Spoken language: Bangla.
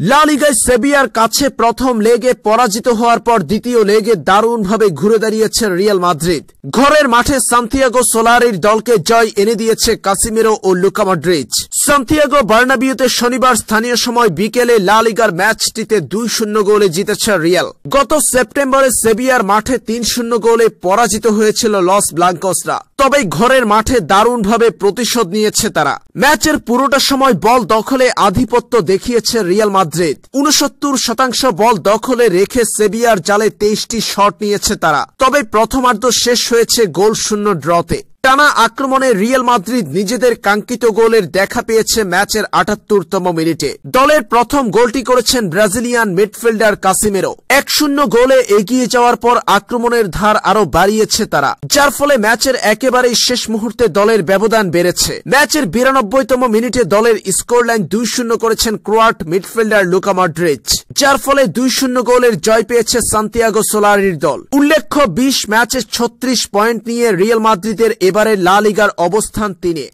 লা লিগায় সেবিয়ার কাছে প্রথম লেগে পরাজিত হওয়ার পর দ্বিতীয় লেগে দারুণভাবে ঘুরে দাঁড়িয়েছে রিয়াল মাদ্রিদ। ঘরের মাঠে সান্তিয়াগো সোলারির দলকে জয় এনে দিয়েছে কাসিমেরো ও লুকা মডরিচ। সান্তিয়াগো বার্নাবিউতে শনিবার স্থানীয় সময় বিকেলে লা লিগার ম্যাচটিতে দুই শূন্য গোলে জিতেছে রিয়াল। গত সেপ্টেম্বরে সেবিয়ার মাঠে তিন শূন্য গোলে পরাজিত হয়েছিল লস ব্লাঙ্কসরা। তবে ঘরের মাঠে দারুণভাবে প্রতিশোধ নিয়েছে তারা। ম্যাচের পুরোটা সময় বল দখলে আধিপত্য দেখিয়েছে রিয়াল মাদ্রিদ। উনসত্তর শতাংশ বল দখলে রেখে সেবিয়ার জালে তেইশটি শট নিয়েছে তারা। তবে প্রথমার্ধ শেষ হয়েছে গোল শূন্য ড্রতে। টানা আক্রমণে রিয়াল মাদ্রিদ নিজেদের কাঙ্ক্ষিত গোলের দেখা পেয়েছে ম্যাচের আটাত্তরতম মিনিটে। দলের প্রথম গোলটি করেছেন ব্রাজিলিয়ান মিডফিল্ডার কাসিমেরো। এক শূন্য গোলে এগিয়ে যাওয়ার পর আক্রমণের ধার আরও বাড়িয়েছে তারা, যার ফলে ম্যাচের একেবারেই শেষ মুহূর্তে দলের ব্যবধান বেড়েছে। ম্যাচের বিরানব্বইতম মিনিটে দলের স্কোর লাইন দুই শূন্য করেছেন ক্রোয়াট মিডফিল্ডার লুকা মডরিচ, যার ফলে দুই শূন্য গোলের জয় পেয়েছে সান্তিয়াগো সোলারির দল। উল্লেখ্য, বিশ ম্যাচে ছত্রিশ পয়েন্ট নিয়ে রিয়াল মাদ্রিদের এবারে লা লিগার অবস্থান তিনে।